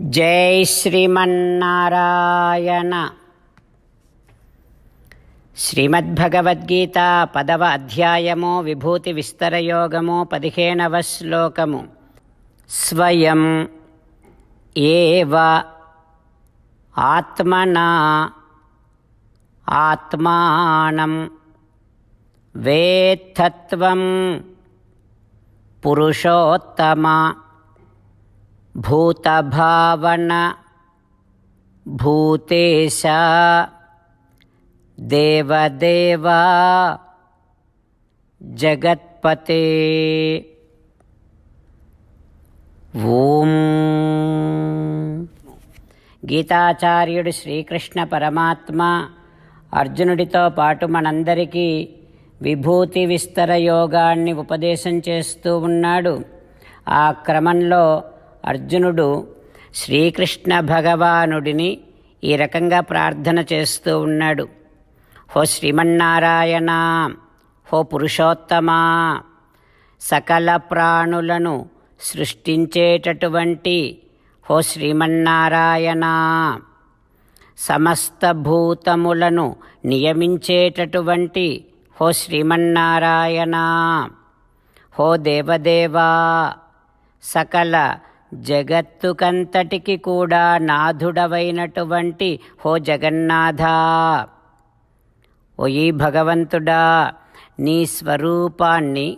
జై శ్రీమన్నారాయణ. శ్రీమద్భగవద్గీత పదవ అధ్యాయము విభూతి విస్తరయోగము పదిహేనవ శ్లోకము. స్వయం ఏవ ఆత్మనా ఆత్మానం వేత్తత్వం పురుషోత్తమ భూతభావన భూతేశ దేవదేవా జగత్పతే ఓం గీతాచార్యుడు శ్రీకృష్ణ పరమాత్మ అర్జునుడితో పాటు మనందరికీ విభూతి విస్తర యోగాన్ని ఉపదేశం చేస్తూ ఉన్నాడు. ఆ క్రమంలో అర్జునుడు శ్రీకృష్ణ భగవానుడిని ఈ రకంగా ప్రార్థన చేస్తూ ఉన్నాడు. హో శ్రీమన్నారాయణ హో పురుషోత్తమా సకల ప్రాణులను సృష్టించేటటువంటి హో శ్రీమన్నారాయణ సమస్త భూతములను నియమించేటటువంటి హో శ్రీమన్నారాయణ హో దేవదేవా సకల జగత్తుకంతటికి కూడా నాథుడవైనటువంటి హో జగన్నాథ. ఓ ఈ భగవంతుడా నీ స్వరూపాన్ని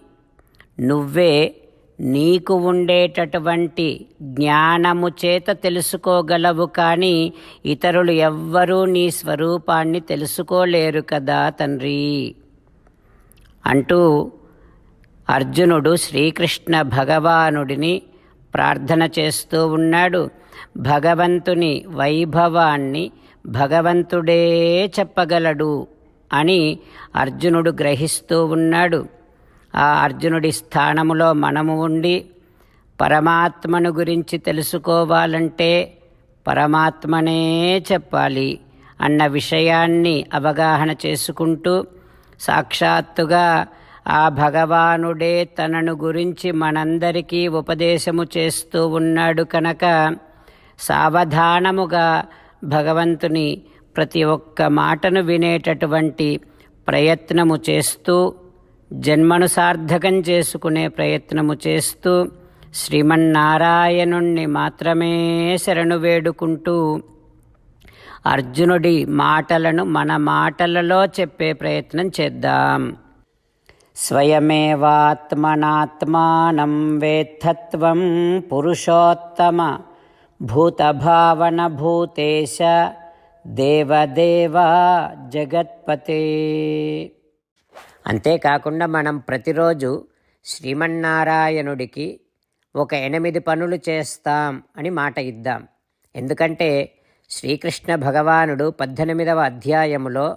నువ్వే నీకు ఉండేటటువంటి జ్ఞానము చేత తెలుసుకోగలవు కానీ ఇతరులు ఎవ్వరూ నీ స్వరూపాన్ని తెలుసుకోలేరు కదా తండ్రి. అంటూ అర్జునుడు శ్రీకృష్ణ భగవానుడిని ప్రార్థన చేస్తూ ఉన్నాడు. భగవంతుని వైభవాన్ని భగవంతుడే చెప్పగలడు అని అర్జునుడు గ్రహిస్తూ ఉన్నాడు. ఆ అర్జునుడి స్థానములో మనము ఉండి పరమాత్మను గురించి తెలుసుకోవాలంటే పరమాత్మనే చెప్పాలి అన్న విషయాన్ని అవగాహన చేసుకుంటూ సాక్షాత్తుగా ఆ భగవానుడే తనను గురించి మనందరికీ ఉపదేశము చేస్తూ ఉన్నాడు కనుక సావధానముగా భగవంతుని ప్రతి ఒక్క మాటను వినేటటువంటి ప్రయత్నము చేస్తూ జన్మను సార్థకం చేసుకునే ప్రయత్నము చేస్తూ శ్రీమన్నారాయణుణ్ణి మాత్రమే శరణు వేడుకుంటూ అర్జునుడి మాటలను మన మాటలలో చెప్పే ప్రయత్నం చేద్దాం. స్వయమేవాత్మనాత్మానం వేత్తత్వం పురుషోత్తమ భూతభావన భూతేశ దేవదేవ జగత్పతే. అంతేకాకుండా మనం ప్రతిరోజు శ్రీమన్నారాయణుడికి ఒక ఎనిమిది పనులు చేస్తాం అని మాట ఇద్దాం. ఎందుకంటే శ్రీకృష్ణ భగవానుడు పద్దెనిమిదవ అధ్యాయములో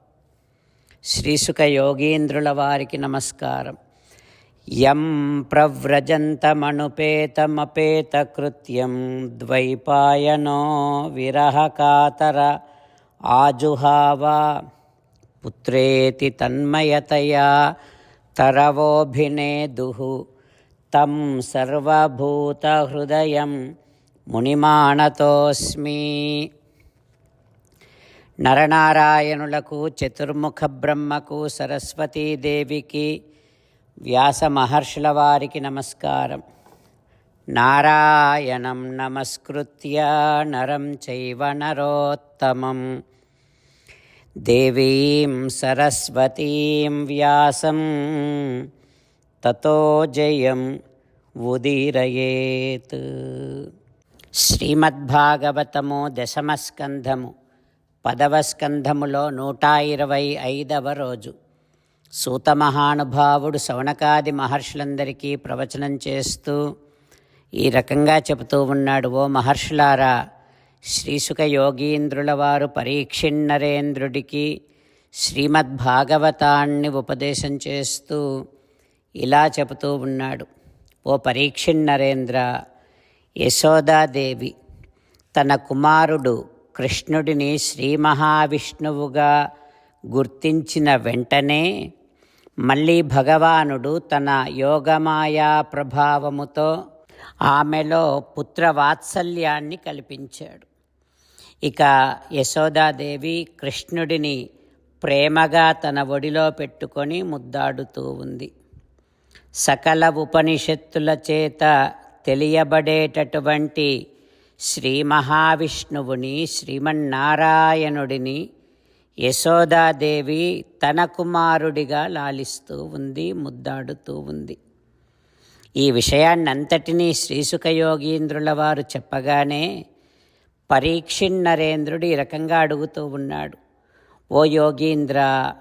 శ్రీసుఖ యోగీంద్రుల వారికి నమస్కారం. యం ప్రవ్రజంతమనుపేతమపేతకృత్యం ద్వైపాయనో విరహకాతర ఆజుహావా పుత్రేతి తన్మయతయా తరవోభినేదుః తం సర్వభూతహృదయం మునిమాణతోస్మి నరనారాయణులకు చతుర్ముఖ బ్రహ్మకు సరస్వతీదేవికి వ్యాస మహర్షుల వారికి నమస్కారం. నారాయణం నమస్కృత్య నరం చైవ నరోత్తమం. దేవీం సరస్వతీం వ్యాసం తతో జయం ఉదీరయేత్. శ్రీమద్భాగవతము దశమస్కంధము. పదవ స్కంధములో నూట ఇరవై ఐదవ రోజు. సూత మహానుభావుడు శౌనకాది మహర్షులందరికీ ప్రవచనం చేస్తూ ఈ రకంగా చెబుతూ ఉన్నాడు ఓ మహర్షులారా శ్రీసుక యోగీంద్రుల వారు పరీక్షిన్నరేంద్రుడికి శ్రీమద్భాగవతాన్ని ఉపదేశం చేస్తూ ఇలా చెబుతూ ఉన్నాడు. ఓ పరీక్షిన్నరేంద్ర యశోదాదేవి తన కుమారుడు కృష్ణుడిని శ్రీ మహావిష్ణువుగా గుర్తించిన వెంటనే మళ్ళీ భగవానుడు తన యోగమాయా ప్రభావముతో ఆమెలో పుత్రవాత్సల్యాన్ని కల్పించాడు. ఇక యశోదాదేవి కృష్ణుడిని ప్రేమగా తన ఒడిలో పెట్టుకొని ముద్దాడుతూ ఉంది. సకల ఉపనిషత్తుల చేత తెలియబడేటటువంటి శ్రీ మహావిష్ణువుని శ్రీమన్నారాయణుడిని యశోదాదేవి తన కుమారుడిగా లాలిస్తూ ఉంది ముద్దాడుతూ ఉంది. ఈ విషయాన్నంతటినీ శ్రీసుఖయోగీంద్రుల వారు చెప్పగానే పరీక్షిన్నరేంద్రుడు ఈ రకంగా అడుగుతూ ఉన్నాడు. ఓ యోగీంద్ర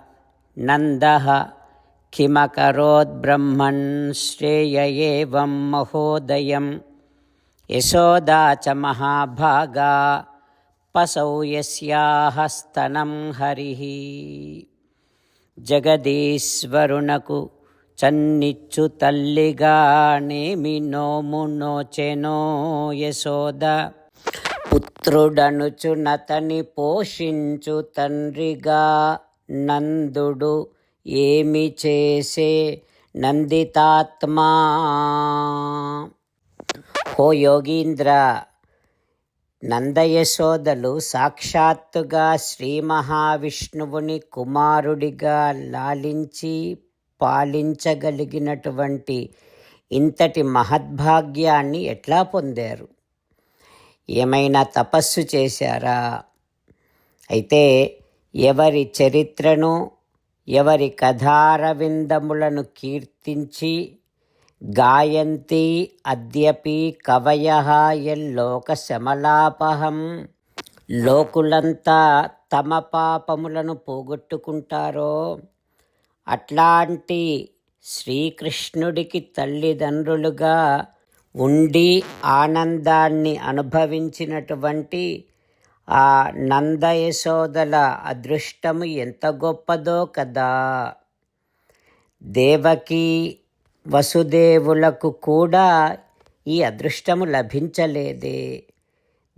నంద కిమకరోద్బ్రహ్మన్ శ్రేయ ఏవం మహోదయం యశోదా చ మహాభాగా పసౌ యస్యాహ స్తనం హరి. జగదీశ్వరునకు చన్నిచ్చు తల్లిగా నేమి నోము నోచెనో యశోద. పుత్రుడనుచు నతని పోషించు తండ్రిగా నందుడు ఏమి చేసే నందితాత్మా. ఓ యోగీంద్ర నందయశోదలు సాక్షాత్తుగా శ్రీ మహావిష్ణువుని కుమారుడిగా లాలించి పాలించగలిగినటువంటి ఇంతటి మహద్భాగ్యాన్ని ఎట్లా పొందారు? ఏమైనా తపస్సు చేశారా? అయితే ఎవరి చరిత్రను ఎవరి కథారవిందములను కీర్తించి గాయంతి అద్యపి కవయ ఎల్లోక శమలాపహం లోకులంతా తమ పాపములను పోగొట్టుకుంటారో? అట్లాంటి శ్రీకృష్ణుడికి తల్లిదండ్రులుగా ఉండి ఆనందాన్ని అనుభవించినటువంటి ఆ నందయశోదల అదృష్టము ఎంత గొప్పదో కదా. దేవకి వసుదేవులకు కూడా ఈ అదృష్టము లభించలేదే.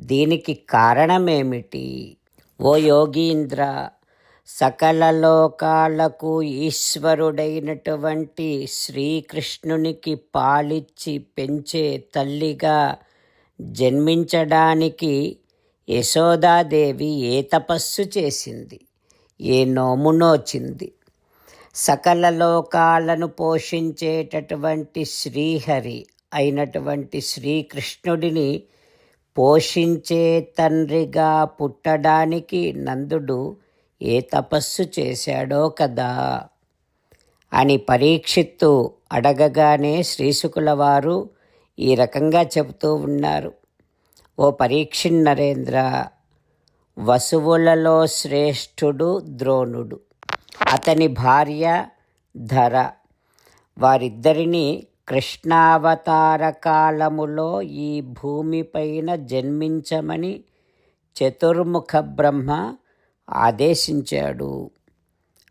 దీనికి కారణమేమిటి? ఓ యోగీంద్ర సకల లోకాలకు ఈశ్వరుడైనటువంటి శ్రీకృష్ణునికి పాలిచ్చి పెంచే తల్లిగా జన్మించడానికి యశోదాదేవి ఏ తపస్సు చేసింది? ఏ నోము నోచింది? సకల లోకాలను పోషించేటటువంటి శ్రీహరి అయినటువంటి శ్రీకృష్ణుడిని పోషించే తండ్రిగా పుట్టడానికి నందుడు ఏ తపస్సు చేశాడో కదా అని పరీక్షిత్తు అడగగానే శ్రీశుకుల వారు ఈ రకంగా చెబుతూ ఉన్నారు. ఓ పరీక్షిన్ నరేంద్ర వసువులలో శ్రేష్ఠుడు ద్రోణుడు. అతని భార్య ధర. వారిద్దరిని కృష్ణావతార కాలములో ఈ భూమిపైన జన్మించమని చతుర్ముఖ బ్రహ్మ ఆదేశించాడు.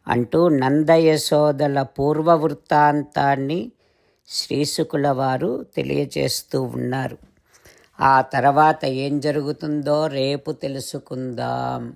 అంటూ నందయశోదల పూర్వ వృత్తాంతాన్ని శ్రీశుకుల వారు తెలియచేస్తూ ఉన్నారు. ఆ తర్వాత ఏం జరుగుతుందో రేపు తెలుసుకుందాం.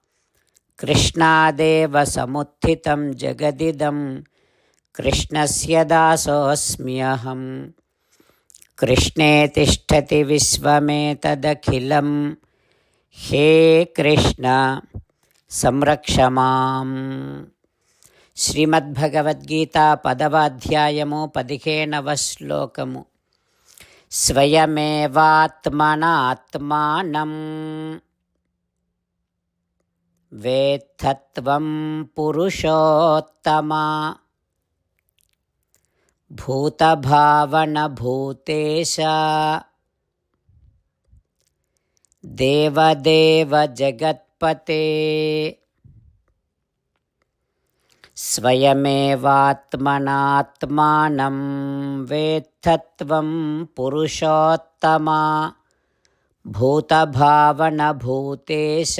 कृष्णादेव समुत्थितं जगदिदं कृष्णस्य दासोऽस्म्यहं कृष्णे तिष्ठति विश्वमेतदखिलं हे कृष्ण సంరక్ష మాం శ్రీమద్భగవద్గీత పదవ అధ్యాయము పదిహేనవ శ్లోకము स्वयमेवात्मनात्मानं वेत्थत्वं पुरुषोत्तमा। भूतभावनभूतेश। देवदेव जगत्पते स्वयमेवात्मनात्मानं वेत्थत्वं पुरुषोत्तमा। भूतभावनभूतेश।